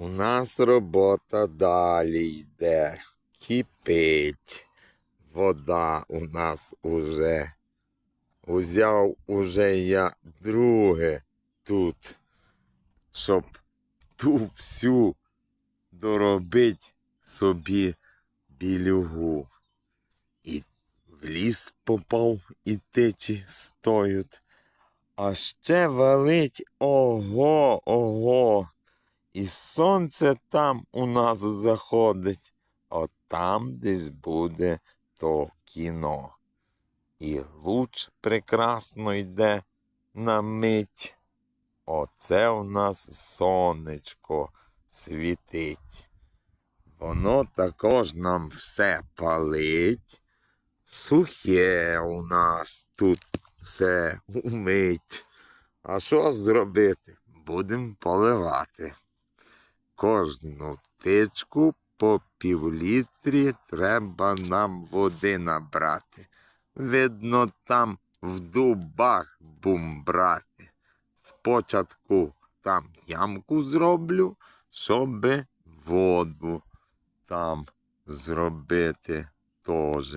У нас робота далі йде. Кипить. Вода у нас уже. Узяв уже я друге тут, щоб ту всю доробить собі білюгу. І в ліс попав, і течі стоють. А ще валить ого, ого. І сонце там у нас заходить, от там десь буде то кіно. І луч прекрасно йде на мить. Оце у нас сонечко світить. Воно також нам все палить. Сухе у нас тут все умить. А що зробити? Будемо поливати. Кожну тичку по півлітрі треба нам води набрати. Видно, там в дубах бум брати. Спочатку там ямку зроблю, щоб воду там зробити теж.